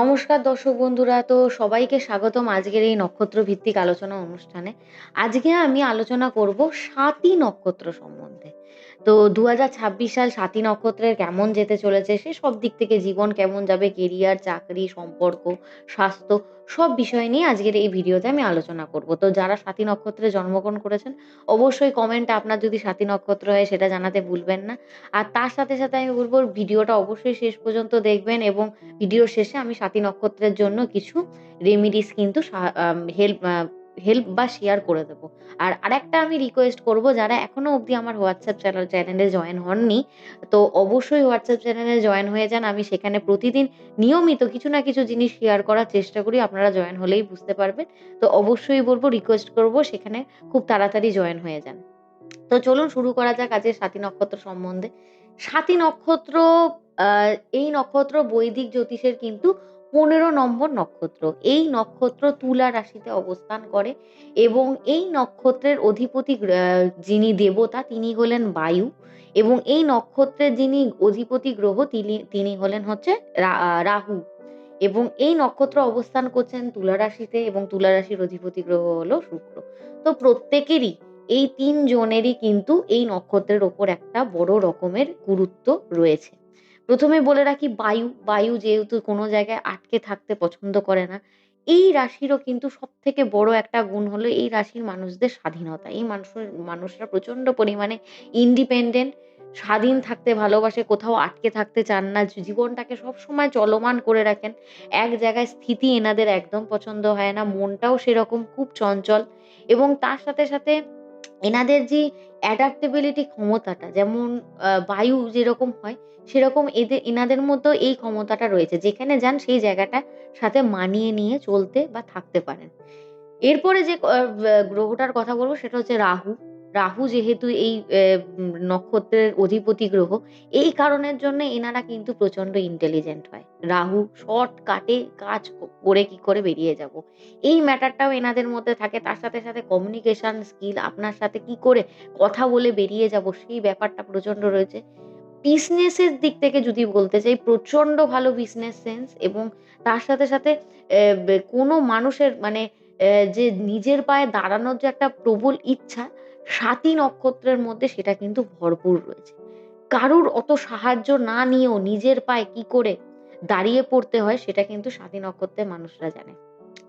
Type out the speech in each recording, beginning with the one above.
নমস্কার দর্শক বন্ধুরা, তো সবাইকে স্বাগতম আজকের এই নক্ষত্র ভিত্তিক আলোচনা অনুষ্ঠানে। আজকে আমি আলোচনা করব সাতই নক্ষত্র সম্বন্ধে। তো দু হাজার ছাব্বিশ সাল সাতই নক্ষত্রের কেমন যেতে চলেছে সে সব দিক থেকে জীবন কেমন যাবে কেরিয়ার চাকরি, সম্পর্ক, স্বাস্থ্য, সব বিষয় নিয়ে আজকের এই ভিডিওতে আমি আলোচনা করব। তো যারা সাতই নক্ষত্রে জন্মগ্রহণ করেছেন, অবশ্যই কমেন্টে আপনার যদি সাতই নক্ষত্র হয় সেটা জানাতে ভুলবেন না। আর তার সাথে সাথে আমি বলব, ভিডিওটা অবশ্যই শেষ পর্যন্ত দেখবেন এবং ভিডিওর শেষে আমি সাতই নক্ষত্রের জন্য কিছু রেমিডিস কিন্তু হেল্প হেল্প বা শেয়ার করে দেবো। আর আরেকটা আমি রিকোয়েস্ট করব, যারা এখনও অবধি আমার হোয়াটসঅ্যাপ চ্যানেল চ্যানেলে জয়েন হননি, তো অবশ্যই হোয়াটসঅ্যাপ চ্যানেলে জয়েন হয়ে যান। আমি সেখানে প্রতিদিন নিয়মিত কিছু না কিছু জিনিস শেয়ার করার চেষ্টা করি, আপনারা জয়েন হলেই বুঝতে পারবেন। তো অবশ্যই বলব রিকোয়েস্ট করব, সেখানে খুব তাড়াতাড়ি জয়েন হয়ে যান। তো চলুন শুরু করা যাক আজকে সাতী নক্ষত্র সম্বন্ধে। সাতী নক্ষত্র এই নক্ষত্র বৈদিক জ্যোতিষের কিন্তু পনেরো নম্বর নক্ষত্র। এই নক্ষত্র তুলা রাশিতে অবস্থান করে এবং এই নক্ষত্রের অধিপতি যিনি দেবতা, তিনি হলেন বায়ু এবং এই নক্ষত্রের যিনি অধিপতি গ্রহ, তিনি তিনি হলেন হচ্ছে রাহু এবং এই নক্ষত্র অবস্থান করছেন তুলা রাশিতে এবং তুলা রাশির অধিপতি গ্রহ হলো শুক্র। তো প্রত্যেকেরই এই তিন জনেরই কিন্তু এই নক্ষত্রের ওপর একটা বড় রকমের গুরুত্ব রয়েছে। প্রথমে বলে রাখি, বায়ু বায়ু যেহেতু কোনো জায়গায় আটকে থাকতে পছন্দ করে না, এই রাশিরও কিন্তু সব থেকে বড় একটা গুণ হলো এই রাশির মানুষদের স্বাধীনতা। এই মানুষের, মানুষরা প্রচণ্ড পরিমাণে ইন্ডিপেন্ডেন্ট স্বাধীন থাকতে ভালোবাসে, কোথাও আটকে থাকতে চান না জীবনটাকে সব সময় চলমান করে রাখেন। এক জায়গায় স্থিতি এনাদের একদম পছন্দ হয় না, মনটাও সেরকম খুব চঞ্চল এবং তার সাথে সাথে এনাদের যে অ্যাডাপ্টেবিলিটি ক্ষমতাটা, যেমন বায়ু যেরকম হয়, সেরকম এদের, এনাদের মধ্যেও এই ক্ষমতাটা রয়েছে। যেখানে যান, সেই জায়গাটা সাথে মানিয়ে নিয়ে চলতে বা থাকতে পারেন। এরপরে যে গ্রহটার কথা বলব, সেটা হচ্ছে রাহু। রাহু যেহেতু এই নক্ষত্রের অধিপতি গ্রহ, এই কারণের জন্য এনারা কিন্তু প্রচণ্ড ইন্টেলিজেন্ট হয়। রাহু শর্ট কাটে কাজ করে কি করে বেরিয়ে যাব। এই ম্যাটারটাও এনাদের মধ্যে থাকে। তার সাথে সাথে কমিউনিকেশন স্কিল আপনার সাথে কি করে কথা বলে বেরিয়ে যাব, সেই ব্যাপারটা প্রচণ্ড রয়েছে। বিজনেসের দিক থেকে যদি বলতে চাই প্রচণ্ড ভালো বিজনেস সেন্স এবং তার সাথে সাথে কোনো মানুষের মানে যে নিজের পায়ে দাঁড়ানোর যে একটা প্রবল ইচ্ছা সাতই নক্ষত্রের মধ্যে সেটা কিন্তু ভরপুর রয়েছে। কারুর অত সাহায্য না নিয়েও নিজের পায়ে কি করে দাঁড়িয়ে পড়তে হয় সেটা কিন্তু সাতী নক্ষত্রের মানুষরা জানে।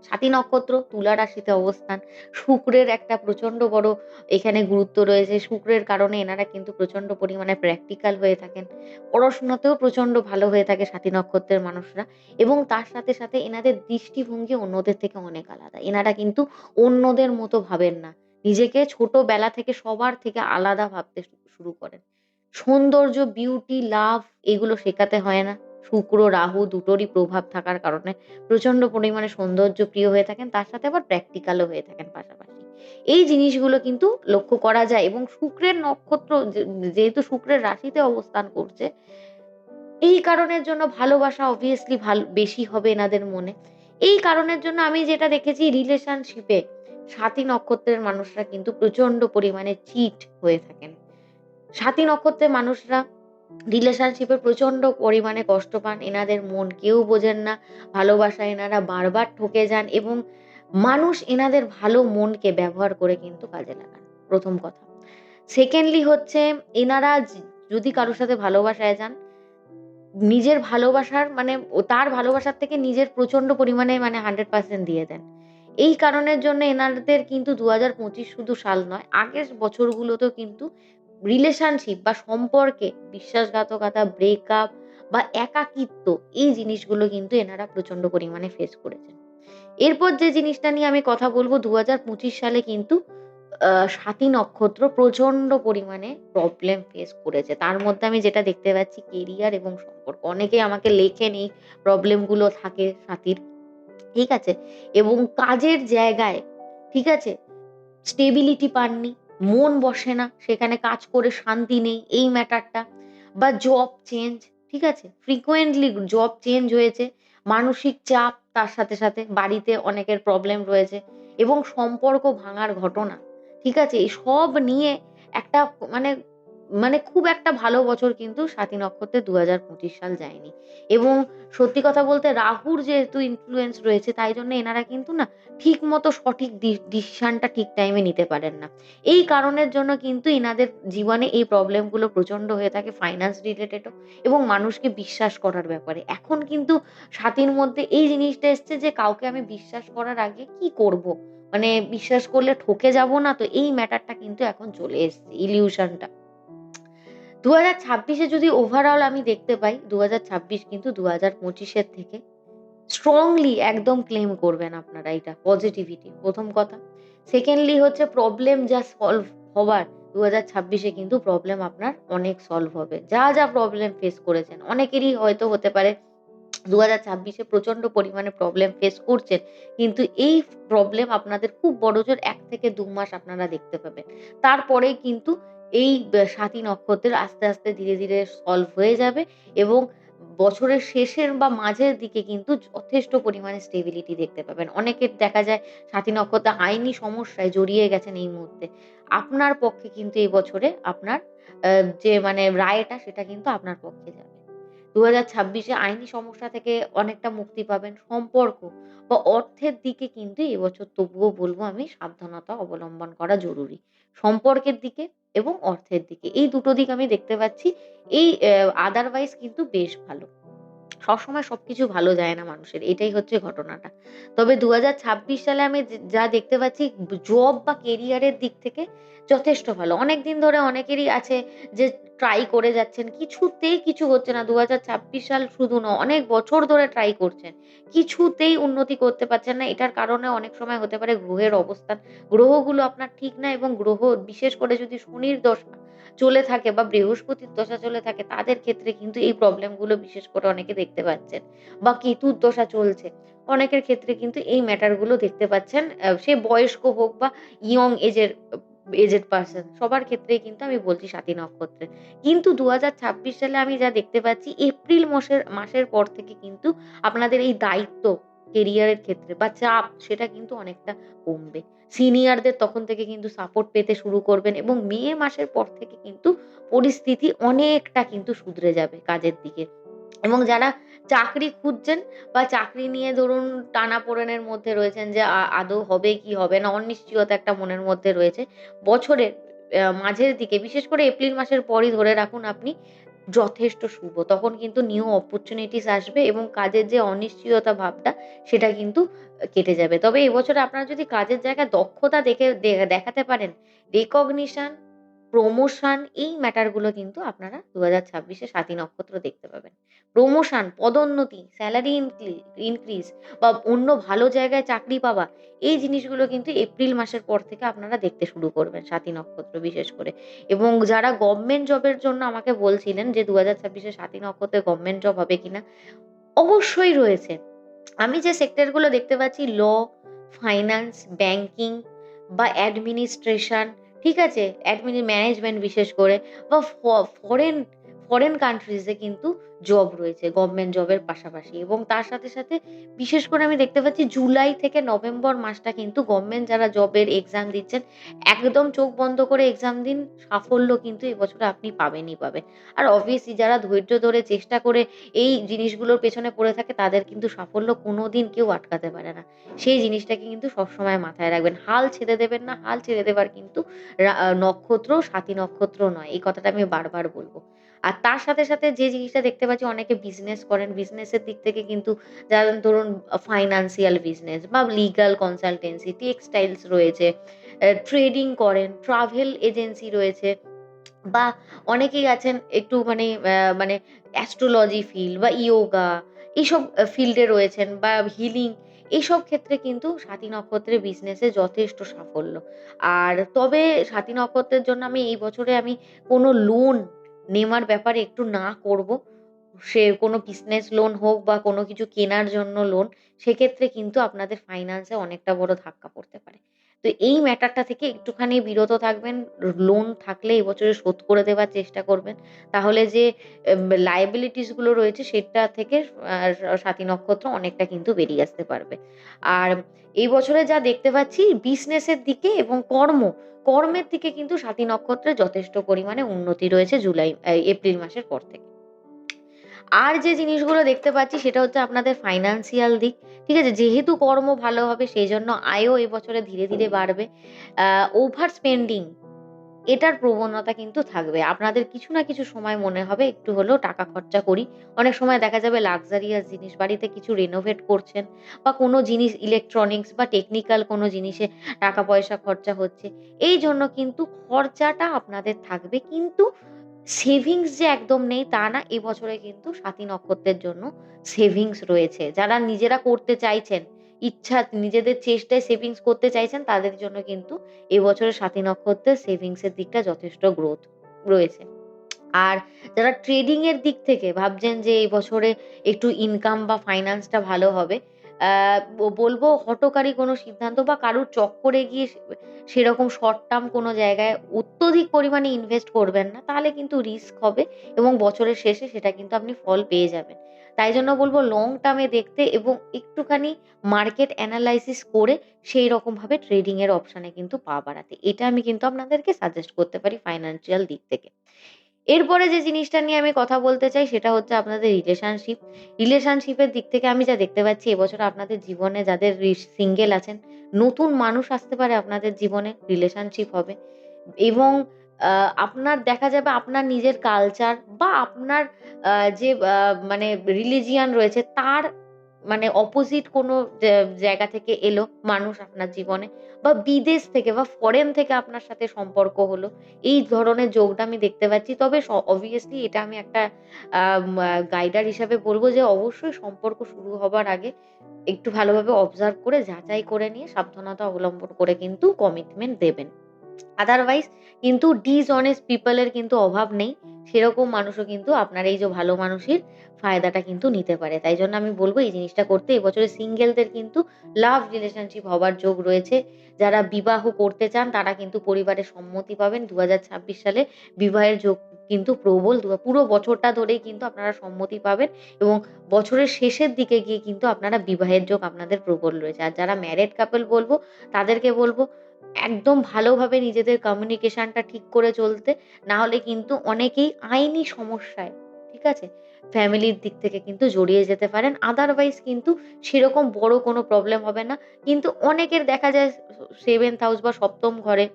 সাতী নক্ষত্র তুলা রাশিতে অবস্থান, শুক্রের একটা প্রচণ্ড বড় এখানে গুরুত্ব রয়েছে। শুক্রের কারণে এনারা কিন্তু প্রচণ্ড পরিমাণে প্র্যাকটিক্যাল হয়ে থাকেন, পড়াশোনাতেও প্রচণ্ড ভালো হয়ে থাকে সাতী নক্ষত্রের মানুষরা এবং তার সাথে সাথে এনাদের দৃষ্টিভঙ্গি অন্যদের থেকে অনেক আলাদা। এনারা কিন্তু অন্যদের মতো ভাবেন না। নিজেকে ছোটবেলা থেকে সবার থেকে আলাদা ভাবতে শুরু করেন। সৌন্দর্য বিউটি লাভ এগুলো শেখাতে হয় না। শুক্র, রাহু দুটোরই প্রভাব থাকার কারণে প্রচণ্ড পরিমাণে সৌন্দর্য প্রিয় হয়ে থাকেন, তার সাথে আবার প্র্যাকটিক্যালও হয়ে থাকেন পাশাপাশি। এই জিনিসগুলো কিন্তু লক্ষ্য করা যায় এবং শুক্রের নক্ষত্র যেহেতু শুক্রের রাশিতে অবস্থান করছে, এই কারণের জন্য ভালোবাসা অবভিয়াসলি ভালো, বেশি হবে এনাদের মনে। এই কারণের জন্য আমি যেটা দেখেছি রিলেশনশিপে সাতী নক্ষত্রের মানুষরা কিন্তু প্রচণ্ড পরিমাণে চিট হয়ে থাকেন। সাতী নক্ষত্রের মানুষরা রিলেশনশিপে প্রচণ্ড পরিমাণে কষ্ট পান, এনাদের মন কেউ বোঝেন না, ভালোবাসা এনারা বারবার ঠকে যান এবং মানুষ এনাদের ভালো মনকে ব্যবহার করে কিন্তু কাজে লাগান, প্রথম কথা। সেকেন্ডলি হচ্ছে, এনারা যদি কারোর সাথে ভালোবাসায় যান, নিজের ভালোবাসার মানে তার ভালোবাসার থেকে নিজের প্রচণ্ড পরিমাণে মানে হান্ড্রেড পার্সেন্ট দিয়ে দেন। এই কারণের জন্য এনাদের কিন্তু দু হাজার পঁচিশ শুধু সাল নয়, আগের বছরগুলোতেও কিন্তু রিলেশনশিপ বা সম্পর্কে বিশ্বাসঘাতকতা ব্রেকআপ বা একাকিত্ব এই জিনিসগুলো কিন্তু এনারা প্রচণ্ড পরিমাণে ফেস করেছেন। এরপর যে জিনিসটা নিয়ে আমি কথা বলব দু হাজার পঁচিশ সালে কিন্তু সাতী নক্ষত্র প্রচণ্ড পরিমাণে প্রবলেম ফেস করেছে। তার মধ্যে আমি যেটা দেখতে পাচ্ছি কেরিয়ার এবং সম্পর্ক। অনেকেই আমাকে লেখেন এই প্রবলেমগুলো থাকে সাথীর ঠিক আছে? এবং কাজের জায়গায়, ঠিক আছে? স্টেবিলিটি পাননি, মন বসে না, সেখানে কাজ করে শান্তি নেই, এই ম্যাটারটা বা জব চেঞ্জ ঠিক আছে? ফ্রিকোয়েন্টলি জব চেঞ্জ হয়েছে, মানসিক চাপ তার সাথে সাথে, বাড়িতে অনেকের প্রবলেম রয়েছে, এবং সম্পর্ক ভাঙার ঘটনা, ঠিক আছে? এই সব নিয়ে একটা মানে মানে খুব একটা ভালো বছর কিন্তু স্বাতী নক্ষত্রের ২০২৫ সাল যায়নি। এবং সত্যি কথা বলতে রাহুর যেহেতু ইনফ্লুয়েন্স রয়েছে, তাই জন্য এনারা কিন্তু না ঠিকমতো সঠিক ডি ডিসিশনটা ঠিক টাইমে নিতে পারেন না। এই কারণের জন্য কিন্তু এনাদের জীবনে এই প্রবলেমগুলো প্রচণ্ড হয়ে থাকে ফাইন্যান্স রিলেটেডও এবং মানুষকে বিশ্বাস করার ব্যাপারে। এখন কিন্তু স্বাতীর মধ্যে এই জিনিসটা এসছে যে কাউকে আমি বিশ্বাস করার আগে কি করব? মানে বিশ্বাস করলে ঠকে যাব না তো? এই ম্যাটারটা কিন্তু এখন চলে এসছে ইলিউশনটা। ২০২৬ ছাব্বিশে যদি ওভারঅল আমি দেখতে পাই ২০২৬ কিন্তু ২০২৫ এর থেকে স্ট্রংলি একদম ক্লেম করবেন আপনারা এটা পজিটিভিটি প্রথম কথা। সেকেন্ডলি হচ্ছে প্রবলেম যা সলভ হবার ২০২৬ এ কিন্তু প্রবলেম আপনার অনেক সলভ হবে। যা, যা প্রবলেম ফেস করেছেন অনেকেরই হয়তো হতে পারে দু হাজার ছাব্বিশে প্রচণ্ড পরিমাণে প্রবলেম ফেস করছেন। কিন্তু এই প্রবলেম আপনাদের খুব বড় জোর এক থেকে দু মাস আপনারা দেখতে পাবেন। তারপরেই কিন্তু এই স্বাতী নক্ষত্রের আস্তে, আস্তে ধীরে, ধীরে সলভ হয়ে যাবে এবং বছরের শেষের বা মাঝের দিকে কিন্তু যথেষ্ট পরিমাণে স্টেবিলিটি দেখতে পাবেন। অনেকের দেখা যায় স্বাতী নক্ষত্র আইনি সমস্যায় জড়িয়ে গেছেন এই মুহূর্তে। আপনার পক্ষে কিন্তু এই বছরে আপনার যে মানে রায়টা সেটা কিন্তু আপনার পক্ষে যাবে। ২০২৬ এ আইনি সমস্যা থেকে অনেকটা মুক্তি পাবেন। সম্পর্ক বা অর্থের দিকে কিন্তু এবছর তবুও বলব আমি সাবধানতা অবলম্বন করা জরুরি। সম্পর্কের দিকে এবং অর্থের দিকে। এই দুটো দিক আমি দেখতে পাচ্ছি। এই আদারওয়াইজ কিন্তু বেশ ভালো। সবসময় সবকিছু ভালো যায় না মানুষের। এটাই হচ্ছে ঘটনাটা। তবে দু হাজার ছাব্বিশ সালে আমি যা দেখতে পাচ্ছি জব বা কেরিয়ারের দিক থেকে যথেষ্ট ভালো। অনেকদিন ধরে অনেকেরই আছে যে ট্রাই করে যাচ্ছেন। কিছুতেই কিছু হচ্ছে না। ২০২৬ সাল শুধু না, অনেক বছর ধরে ট্রাই করছেন। কিছুতেই উন্নতি করতে পারছেন না। এটার কারণে অনেক সময় হতে পারে গ্রহের অবস্থান। গ্রহগুলো আপনার ঠিক না এবং গ্রহ বিশেষ করে যদি শনির দশা চলে থাকে বা বৃহস্পতির দশা চলে থাকে তাদের ক্ষেত্রে কিন্তু এই প্রবলেমগুলো বিশেষ করে অনেকে দেখতে পাচ্ছেন। বা কেতুর দশা চলছে। অনেকের ক্ষেত্রে কিন্তু এই ম্যাটারগুলো দেখতে পাচ্ছেন। সে বয়স্ক হোক বা ইয়ং এজের এজেড পারসন সবার ক্ষেত্রেই কিন্তু আমি বলছি স্বাতী নক্ষত্রের। কিন্তু ২০২৬ সালে আমি যা দেখতে পাচ্ছি এপ্রিল মসের মাসের পর থেকে কিন্তু আপনাদের এই দায়িত্ব কেরিয়ারের ক্ষেত্রে বা চাপ সেটা কিন্তু অনেকটা কমবে। সিনিয়রদের তখন থেকে কিন্তু সাপোর্ট পেতে শুরু করবেন এবং মে মাসের পর থেকে কিন্তু পরিস্থিতি অনেকটা কিন্তু শুধরে যাবে কাজের দিকে। এবং যারা চাকরি খুঁজছেন বা চাকরি নিয়ে ধরুন টানাপোড়েনের মধ্যে রয়েছেন যে আদৌ হবে কি হবে না অনিশ্চয়তা একটা মনের মধ্যে রয়েছে। বছরের মাঝের দিকে বিশেষ করে এপ্রিল মাসের পরই ধরে রাখুন আপনি যথেষ্ট শুভ। তখন কিন্তু নিউ অপরচুনিটিস আসবে এবং কাজের যে অনিশ্চয়তা ভাবটা সেটা কিন্তু কেটে যাবে। তবে এবছরে আপনারা যদি কাজের জায়গায় দক্ষতা দেখে দেখাতে পারেন, রিকগনিশন, প্রমোশন এই ম্যাটারগুলো কিন্তু আপনারা ২০২৬ এ স্বাতী নক্ষত্র দেখতে পাবেন। প্রমোশন, পদোন্নতি, স্যালারি ইনক্রিজ বা অন্য ভালো জায়গায় চাকরি পাওয়া এই জিনিসগুলো কিন্তু এপ্রিল মাসের পর থেকে আপনারা দেখতে শুরু করবেন স্বাতী নক্ষত্র বিশেষ করে। এবং যারা গভর্নমেন্ট জবের জন্য আমাকে বলছিলেন যে দু হাজার ছাব্বিশে স্বাতী নক্ষত্রে গভর্নমেন্ট জব হবে কিনা? অবশ্যই রয়েছে। আমি যে সেক্টরগুলো দেখতে পাচ্ছি ল, ফাইন্যান্স, ব্যাংকিং বা অ্যাডমিনিস্ট্রেশন ঠিক আছে? অ্যাডমিনের ম্যানেজমেন্ট বিশেষ করে বা ফরেন ফরেন কান্ট্রিজ কিন্তু জব রয়েছে গভর্নমেন্ট জবের পাশাপাশি এবং তার সাথে, সাথে বিশেষ করে আমি দেখতে পাচ্ছি জুলাই থেকে নভেম্বর মাসটা কিন্তু গভর্নমেন্ট যারা জবের এক্সাম দিচ্ছেন একদম চোখ বন্ধ করে এক্সাম দিন। সাফল্য কিন্তু এবছর আপনি পাবেনই পাবেন। আর অবভিয়াসলি যারা ধৈর্য ধরে চেষ্টা করে এই জিনিসগুলোর পেছনে পড়ে থাকে তাদের কিন্তু সাফল্য কোনদিন কেউ আটকাতে পারে না। সেই জিনিসটাকে কিন্তু সবসময় মাথায় রাখবেন। হাল ছেড়ে দেবেন না। হাল ছেড়ে দেবার কিন্তু নক্ষত্র স্বাতী নক্ষত্র নয়। এই কথাটা আমি বারবার বলব। আর তার সাথে, সাথে যে জিনিসটা দেখতে পাচ্ছি অনেকে বিজনেস করেন। বিজনেসের দিক থেকে কিন্তু যারা ধরুন ফাইন্যান্সিয়াল বিজনেস বা লিগাল কনসালটেন্সি, টেক্সটাইলস রয়েছে, ট্রেডিং করেন, ট্রাভেল এজেন্সি রয়েছে বা অনেকেই আছেন একটু মানে মানে অ্যাস্ট্রোলজি ফিল্ড বা ইয়োগা এইসব ফিল্ডে রয়েছেন বা হিলিং এইসব ক্ষেত্রে কিন্তু স্বাতী নক্ষত্রের বিজনেসে যথেষ্ট সাফল্য। আর তবে স্বাতী নক্ষত্রের জন্য আমি এই বছরে আমি কোনো লোন নেওয়ার ব্যাপারে একটু না করব। সে কোনো বিজনেস লোন হোক বা কোনো কিছু কেনার জন্য লোন, সেক্ষেত্রে কিন্তু আপনাদের ফাইন্যান্সে অনেকটা বড় ধাক্কা পড়তে পারে। তো এই ম্যাটারটা থেকে একটুখানি বিরত থাকবেন। লোন থাকলে এই বছরে শোধ করে দেওয়ার চেষ্টা করবেন। তাহলে যে এম লায়াবিলিটিসগুলো রয়েছে সেটা থেকে স্বাতী নক্ষত্র অনেকটা কিন্তু বেরিয়ে আসতে পারবে। আর এই বছরে যা দেখতে পাচ্ছি বিজনেসের দিকে এবং কর্ম, কর্মের দিকে কিন্তু স্বাতী নক্ষত্রের যথেষ্ট পরিমাণে উন্নতি রয়েছে জুলাই এপ্রিল মাসের পর থেকে। আর যে জিনিসগুলো দেখতে পাচ্ছি সেটা হচ্ছে আপনাদের ফাইন্যান্সিয়াল দিক। ঠিক আছে? যেহেতু কর্ম ভালো হবে সেই জন্য আয়ও এবছরে ধীরে, ধীরে বাড়বে। ওভার স্পেন্ডিং এটার প্রবণতা কিন্তু থাকবে। আপনাদের কিছু না কিছু সময় মনে হবে একটু হলেও টাকা খরচা করি। অনেক সময় দেখা যাবে লাক্সারিয়াস জিনিস বাড়িতে কিছু রেনোভেট করছেন বা কোনো জিনিস ইলেকট্রনিক্স বা টেকনিক্যাল কোনো জিনিসে টাকা পয়সা খরচা হচ্ছে। এই জন্য কিন্তু খরচাটা আপনাদের থাকবে। কিন্তু সেভিংস যে একদম নেই তা না। এবছরে কিন্তু স্বাতী নক্ষত্রের জন্য সেভিংস রয়েছে। যারা নিজেরা করতে চাইছেন, ইচ্ছা নিজেদের চেষ্টায় সেভিংস করতে চাইছেন তাদের জন্য কিন্তু এবছরে স্বাতী নক্ষত্রের সেভিংস এর দিকটা যথেষ্ট গ্রোথ রয়েছে। আর যারা ট্রেডিং এর দিক থেকে ভাবছেন যে এই বছরে একটু ইনকাম বা ফাইন্যান্সটা ভালো হবে। বলব হঠকারী কোনো সিদ্ধান্ত বা কারোর চক্করে গিয়ে সেরকম শর্ট টার্ম কোনো জায়গায় অত্যধিক পরিমাণে ইনভেস্ট করবেন না। তাহলে কিন্তু রিস্ক হবে এবং বছরের শেষে সেটা কিন্তু আপনি ফল পেয়ে যাবেন। তাই জন্য বলব লং টার্ম দেখতে এবং একটুখানি মার্কেট এনালাইসিস করে সেইরকমভাবে ট্রেডিং এর অপশন কিন্তু পা বাড়াতে। এটা আমি কিন্তু আপনাদেরকে সাজেস্ট করতে পারি ফাইন্যান্সিয়াল দিক থেকে। এরপরে যে জিনিসটা নিয়ে আমি কথা বলতে চাই সেটা হচ্ছে আপনাদের রিলেশনশিপ। রিলেশনশিপের দিক থেকে আমি যা দেখতে পাচ্ছি এবছর আপনাদের জীবনে যাদের সিঙ্গেল আছেন, নতুন মানুষ আসতে পারে আপনাদের জীবনে, রিলেশনশিপ হবে এবং আপনার দেখা যাবে আপনার নিজের কালচার বা আপনার যে মানে রিলিজিয়ান রয়েছে তার মানে অপোজিট কোনো জায়গা থেকে এলো মানুষ আপনার জীবনে বা বিদেশ থেকে বা ফরেন থেকে আপনার সাথে সম্পর্ক হলো। এই ধরনের যোগটা আমি দেখতে পাচ্ছি। তবে অবভিয়াসলি এটা আমি একটা গাইডার হিসাবে বলব যে অবশ্যই সম্পর্ক শুরু হবার আগে একটু ভালোভাবে অবজার্ভ করে যাচাই করে নিয়ে সাবধানতা অবলম্বন করে কিন্তু কমিটমেন্ট দেবেন। আদারওয়াইজ কিন্তু ডিসঅনেস্ট পিপলের কিন্তু অভাব নেই। সেরকম মানুষও কিন্তু আপনার এই যে ভালো মানুষের ফায়দাটা কিন্তু নিতে পারে। তাই জন্য আমি বলব, এই জিনিসটা করতে। এবছরে সিঙ্গেলদের কিন্তু লাভ রিলেশনশিপ হবার যোগ রয়েছে। যারা বিবাহ করতে চান, তারা কিন্তু পরিবারের সম্মতি পাবেন। ২০২৬ সালে বিবাহের যোগ কিন্তু প্রবল। দু, পুরো বছরটা ধরেই কিন্তু আপনারা সম্মতি পাবেন এবং বছরের শেষের দিকে গিয়ে কিন্তু আপনারা বিবাহের যোগ আপনাদের প্রবল রয়েছে। আর যারা ম্যারেড কাপল বলব, তাদেরকে বলব একদম ভালোভাবে নিজেদের কমিউনিকেশনটা ঠিক করে চলতে। না হলে কিন্তু অনেকেই আইনি সমস্যায়, ঠিক আছে? ফ্যামিলির দিক থেকে কিন্তু জড়িয়ে যেতে পারেন। আদারওয়াইজ কিন্তু সেরকম বড় কোনো প্রবলেম হবে না। কিন্তু অনেকের দেখা যায় স 7th হাউস বা সপ্তম ঘরে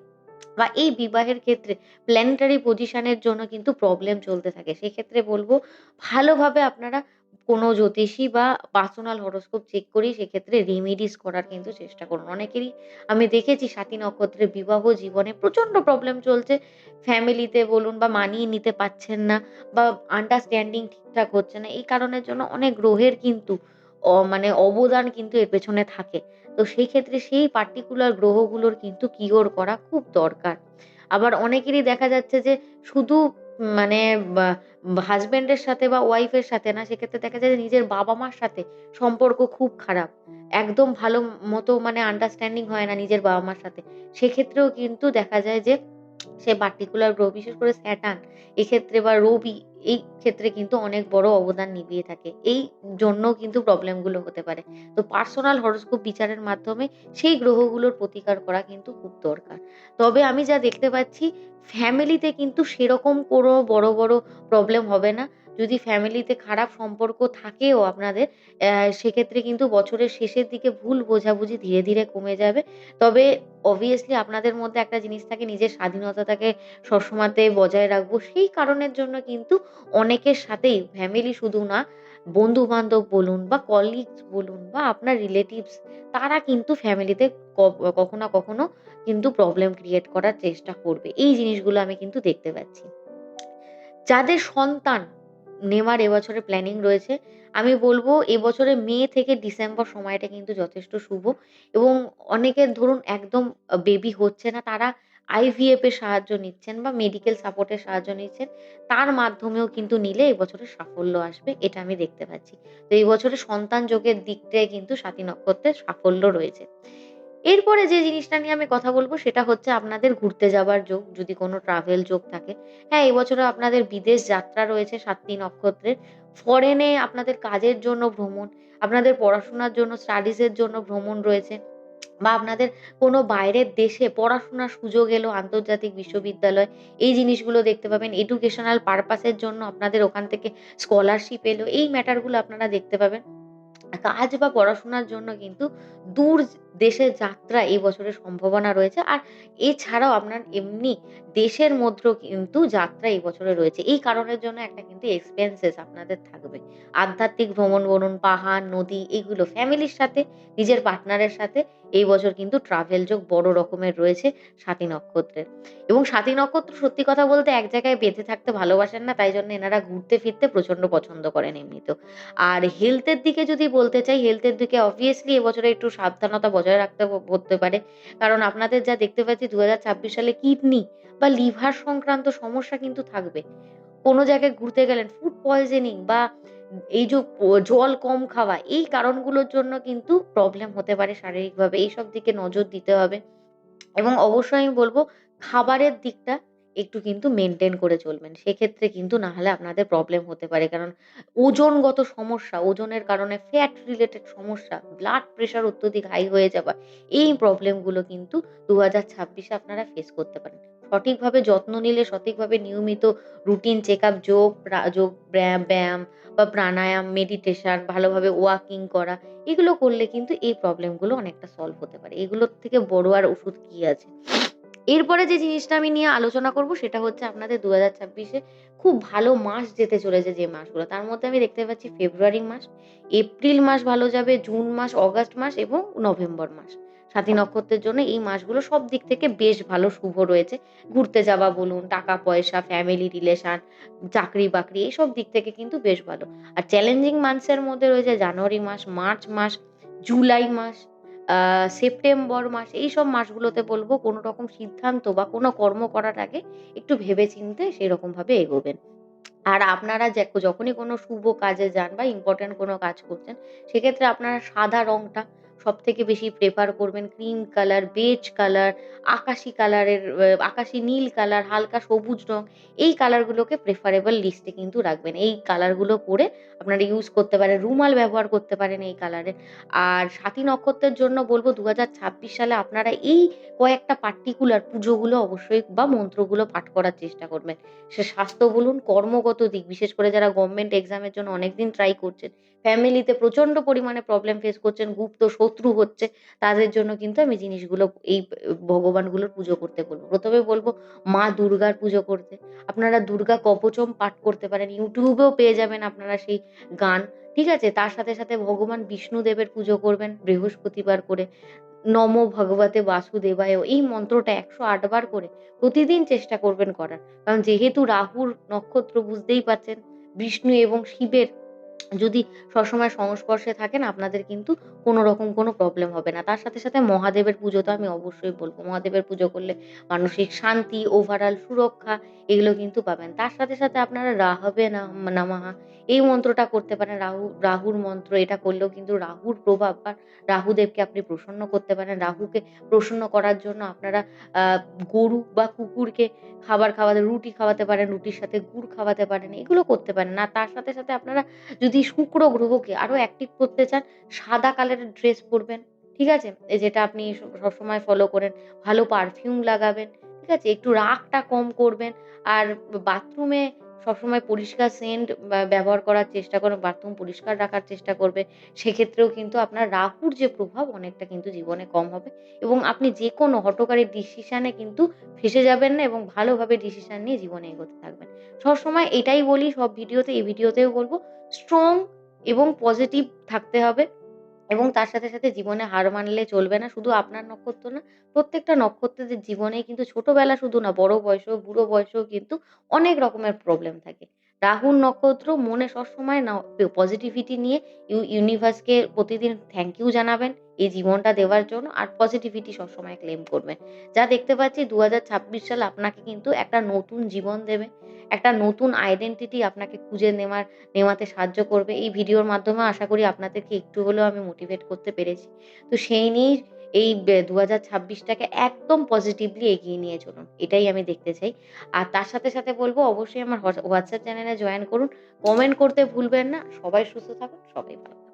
বা এই বিবাহের ক্ষেত্রে প্ল্যানেটারি পজিশন এর জন্য কিন্তু প্রবলেম চলতে থাকে। সেক্ষেত্রে বলব ভালোভাবে আপনারা কোনো জ্যোতিষী বা পার্সোনাল হরোস্কোপ চেক করেই সেক্ষেত্রে রেমেডিস করার কিন্তু চেষ্টা করুন। অনেকেরই আমি দেখেছি স্বাতী নক্ষত্রের বিবাহ জীবনে প্রচণ্ড প্রবলেম চলছে। ফ্যামিলিতে বলুন বা মানিয়ে নিতে পারছেন না বা আন্ডারস্ট্যান্ডিং ঠিকঠাক হচ্ছে না। এই কারণের জন্য অনেক গ্রহের কিন্তু মানে অবদান কিন্তু এর পেছনে থাকে। তো সেই ক্ষেত্রে সেই পার্টিকুলার গ্রহগুলোর কিন্তু কিওর করা খুব দরকার। আবার অনেকেরই দেখা যাচ্ছে যে শুধু মানে এর সাথে বা ওয়াইফের সাথে না, সেক্ষেত্রে দেখা যায় যে নিজের বাবা-মার সাথে সম্পর্ক খুব খারাপ। একদম ভালো মতো মানে আন্ডারস্ট্যান্ডিং হয় না নিজের বাবা-মার সাথে। সেক্ষেত্রেও কিন্তু দেখা যায় যে সে পার্টিকুলার গ্রহ বিশেষ করে স্যাটান এক্ষেত্রে বা রবি এই ক্ষেত্রে কিন্তু অনেক বড় অবদান নিভিয়ে থাকে। এই জন্য কিন্তু প্রবলেমগুলো হতে পারে। তো পার্সোনাল হরস্কোপ বিচারের মাধ্যমে সেই গ্রহগুলোর প্রতিকার করা কিন্তু খুব দরকার। তবে আমি যা দেখতে পাচ্ছি ফ্যামিলিতে কিন্তু সেরকম কোনো বড়, বড় প্রবলেম হবে না। যদি ফ্যামিলিতে খারাপ সম্পর্ক থাকেও আপনাদের সেক্ষেত্রে কিন্তু বছরের শেষের দিকে ভুল বোঝাবুঝি ধীরে, ধীরে কমে যাবে। তবে অবভিয়াসলি আপনাদের মধ্যে একটা জিনিস থাকে নিজের স্বাধীনতাটাকে সবসময়তে বজায় রাখব। সেই কারণের জন্য কিন্তু অনেকের সাথেই ফ্যামিলি শুধু না বন্ধু-বান্ধব বলুন বা কলিগস বলুন বা আপনার রিলেটিভস তারা কিন্তু ফ্যামিলিতে কখনো কখনো কিন্তু প্রবলেম ক্রিয়েট করার চেষ্টা করবে। এই জিনিসগুলো আমি কিন্তু দেখতে পাচ্ছি। যাদের সন্তান নেওয়ার এবছরে প্ল্যানিং রয়েছে, আমি বলব এবছরে মে থেকে ডিসেম্বর সময়টা কিন্তু যথেষ্ট শুভ এবং অনেকের ধরুন একদম বেবি হচ্ছে না তারা আইভিএফ এর সাহায্য নিচ্ছেন বা মেডিকেল সাপোর্ট এর সাহায্য নিচ্ছেন। তার মাধ্যমেও কিন্তু নিলে এবছরে সাফল্য আসবে। এটা আমি দেখতে পাচ্ছি। তো এই বছরে সন্তান যোগের দিকটায় কিন্তু স্বাতী নক্ষত্রের সাফল্য রয়েছে। এরপরে যে জিনিসটা নিয়ে আমি কথা বলব সেটা হচ্ছে আপনাদের ঘুরতে যাবার যোগ, যদি কোনো ট্রাভেল যোগ থাকে। হ্যাঁ, এবছরও আপনাদের বিদেশ যাত্রা রয়েছে ৭টি নক্ষত্রের। ফরেনে আপনাদের কাজের জন্য ভ্রমণ, আপনাদের পড়াশোনার জন্য স্টাডিজ এর জন্য ভ্রমণ রয়েছে বা আপনাদের কোনো বাইরের দেশে পড়াশোনার সুযোগ এলো আন্তর্জাতিক বিশ্ববিদ্যালয়, এই জিনিসগুলো দেখতে পাবেন। এডুকেশনাল পারপাসের জন্য আপনাদের ওখান থেকে স্কলারশিপ এলো। এই ম্যাটারগুলো আপনারা দেখতে পাবেন। কাজ বা পড়াশোনার জন্য কিন্তু দূর দেশে যাত্রা এই বছরের সম্ভাবনা রয়েছে। আর এছাড়াও আপনার এমনি দেশের মধ্যেও কিন্তু যাত্রা এই বছরে রয়েছে। এই কারণের জন্য একটা কিন্তু এক্সপেন্সেস আপনাদের থাকবে। আধ্যাত্মিক ভ্রমণ বলুন, পাহাড়, নদী এগুলো ফ্যামিলির সাথে, নিজের পার্টনারের সাথে এই বছর কিন্তু ট্রাভেল যোগ বড় রকমের রয়েছে স্বাতী নক্ষত্রের। এবং স্বাতী নক্ষত্র সত্যি কথা বলতে এক জায়গায় বেঁধে থাকতে ভালোবাসেন না। তাই জন্য এনারা ঘুরতে ফিরতে প্রচণ্ড পছন্দ করেন এমনিতেও। আর হেলথের দিকে যদি বলতে চাই, হেলথের দিকে অবভিয়াসলি এবছরে একটু সাবধানতা বজায় রাখতে করতে পারে। কারণ আপনাদের যা দেখতে পাচ্ছি দু সালে কিডনি বা লিভার সংক্রান্ত সমস্যা কিন্তু থাকবে। কোনো জায়গায় ঘুরতে গেলেন, ফুড পয়জনিং বা এই যে জল কম খাওয়া, এই কারণগুলোর জন্য কিন্তু প্রবলেম হতে পারে শারীরিকভাবে। এইসব দিকে নজর দিতে হবে। এবং অবশ্যই আমি বলব খাবারের দিকটা একটু কিন্তু মেইনটেইন করে চলবেন। সেক্ষেত্রে কিন্তু না হলে আপনাদের প্রবলেম হতে পারে। কারণ ওজনগত সমস্যা, ওজনের কারণে ফ্যাট রিলেটেড সমস্যা, ব্লাড প্রেশার অত্যধিক হাই হয়ে যাওয়া, এই প্রবলেমগুলো কিন্তু ২০২৬ ছাব্বিশে আপনারা ফেস করতে পারেন। সঠিকভাবে যত্ন নিলে, সঠিকভাবে নিয়মিত রুটিন চেকআপ, যোগ, যোগ ব্যায়াম ব্যায়াম বা প্রাণায়াম, মেডিটেশন, ভালোভাবে ওয়াকিং করা, এগুলো করলে কিন্তু এই প্রবলেমগুলো অনেকটা সলভ হতে পারে। এগুলোর থেকে বড় আর ওষুধ কি আছে? এরপরে যে জিনিসটা আমি নিয়ে আলোচনা করব সেটা হচ্ছে আপনাদের দু হাজার ছাব্বিশে খুব ভালো মাস যেতে চলেছে যে মাসগুলো। তার মধ্যে আমি দেখতে পাচ্ছি ফেব্রুয়ারি মাস, এপ্রিল মাস ভালো যাবে, জুন মাস, অগাস্ট মাস এবং নভেম্বর মাস। স্বাতী নক্ষত্রের জন্য এই মাসগুলো সব দিক থেকে বেশ ভালো শুভ রয়েছে। ঘুরতে যাওয়া বলুন, টাকা-পয়সা, ফ্যামিলি রিলেশন, চাকরি-বাকরি এসব দিক থেকে কিন্তু বেশ ভালো। আর চ্যালেঞ্জিং মান্থস এর মধ্যে রয়েছে জানুয়ারি মাস, মার্চ মাস, জুলাই মাস, সেপ্টেম্বর মাস এইসব মাসগুলোতে বলব কোনো রকম সিদ্ধান্ত বা কোনো কর্ম আগে একটু ভেবে-চিন্তে সেরকমভাবে এগোবেন। আর আপনারা যখনই কোনো শুভ কাজে যান বা ইম্পর্টেন্ট কোনো কাজ করছেন, সেক্ষেত্রে আপনারা সাদা রংটা সবথেকে বেশি প্রেফার করবেন। ক্রিম কালার, বেজ কালার, আকাশি কালারের আকাশি নীল কালার, হালকা সবুজ রং এই কালারগুলোকে প্রেফারেবল লিস্টে কিন্তু রাখবেন। এই কালারগুলো পরে আপনারা ইউজ করতে পারেন। রুমাল ব্যবহার করতে পারেন এই কালারের। আর স্বাতী নক্ষত্রের জন্য বলব ২০২৬ সালে আপনারা এই কয়েকটা পার্টিকুলার পুজোগুলো অবশ্যই বা মন্ত্রগুলো পাঠ করার চেষ্টা করবেন। সে স্বাস্থ্য বলুন, কর্মগত দিক বিশেষ করে যারা গভর্নমেন্ট এক্সাম এর জন্য অনেকদিন ট্রাই করছেন, ফ্যামিলিতে প্রচণ্ড পরিমাণে প্রবলেম ফেস করছেন, গুপ্ত শত্রু হচ্ছে, তাদের জন্য কিন্তু আমি জিনিসগুলো এই ভগবানগুলোর পুজো করতে বলব। ১ম এ বলব মা দুর্গার পুজো করতে। আপনারা দুর্গা কবচম পাঠ করতে পারেন। ইউটিউবেও পেয়ে যাবেন আপনারা সেই গান। ঠিক আছে? তার সাথে, সাথে ভগবান বিষ্ণুদেবের পুজো করবেন বৃহস্পতিবার করে। নমো ভগবতে বাসুদেবায় এই মন্ত্রটা ১০৮ বার করে প্রতিদিন চেষ্টা করবেন করার। কারণ যেহেতু রাহুর নক্ষত্র বুঝতেই পারছেন, বিষ্ণু এবং শিবের যদি সবসময় সংস্পর্শে থাকেন আপনাদের কিন্তু কোনো রকম কোনো প্রবলেম হবে না। তার সাথে, সাথে মহাদেবের পুজো তো আমি অবশ্যই বলব। মহাদেবের পুজো করলে মানসিক শান্তি, ওভারঅল সুরক্ষা এগুলো কিন্তু পাবেন। তার সাথে, সাথে আপনারা রাহবে নাম নমঃ এই মন্ত্রটা করতে পারেন। রাহু রাহুর মন্ত্র এটা করলেও কিন্তু রাহুর প্রভাব বা রাহুদেবকে আপনি প্রসন্ন করতে পারেন। রাহুকে প্রসন্ন করার জন্য আপনারা গরু বা কুকুরকে খাবার খাওয়াতে রুটি খাওয়াতে পারেন, রুটির সাথে গুড় খাওয়াতে পারেন। এগুলো করতে পারেন। আর তার সাথে, সাথে আপনারা যদি শুক্র গ্রহকে আরও অ্যাক্টিভ করতে চান, সাদা কালারের ড্রেস পরবেন। ঠিক আছে? যেটা আপনি সবসময় ফলো করেন। ভালো পারফিউম লাগাবেন। ঠিক আছে? একটু রাগটা কম করবেন। আর বাথরুমে সবসময় পরিষ্কার সেন্ট ব্যবহার করার চেষ্টা করবেন। বাথরুম পরিষ্কার রাখার চেষ্টা করবে। সেক্ষেত্রেও কিন্তু আপনার রাহুর যে প্রভাব অনেকটা কিন্তু জীবনে কম হবে এবং আপনি যে কোনো ডিসিশন ডিসিশানে কিন্তু ফেঁসে যাবেন না এবং ভালোভাবে ডিসিশান নিয়ে জীবনে এগোতে থাকবেন। সবসময় এটাই বলি সব ভিডিওতে, এই ভিডিওতেও বলব স্ট্রং এবং পজিটিভ থাকতে হবে এবং তার সাথে, সাথে জীবনে হার মানলে চলবে না। শুধু আপনার নক্ষত্র না, প্রত্যেকটা নক্ষত্রদের জীবনে কিন্তু ছোটবেলা শুধু না বড় বয়সেও, বুড়ো বয়সেও কিন্তু অনেক রকমের প্রবলেম থাকে। রাহুর নক্ষত্র মনে সবসময় না পজিটিভিটি নিয়ে ইউ ইউনিভার্সকে প্রতিদিন থ্যাংক ইউ জানাবেন, এই জীবনটা দেওয়ার জন্য, আর পজিটিভিটি সবসময় ক্লেম করবেন। যা দেখতে পাচ্ছি ২০২৬ সাল আপনাকে কিন্তু একটা নতুন জীবন দেবে। একটা নতুন আইডেন্টিটি আপনাকে খুঁজে নেওয়ার, নেওয়াতে সাহায্য করবে। এই ভিডিওর মাধ্যমে আশা করি আপনাদেরকে একটু হলেও আমি মোটিভেট করতে পেরেছি। তো সেই নিয়েই এই দু হাজার ছাব্বিশটাকে একদম পজিটিভলি এগিয়ে নিয়ে চলুন। এটাই আমি দেখতে চাই। আর তার সাথে, সাথে বলব অবশ্যই আমার হোয়াটসঅ্যাপ চ্যানেলে জয়েন করুন। কমেন্ট করতে ভুলবেন না। সবাই সুস্থ থাকুন, সবাই ভালো।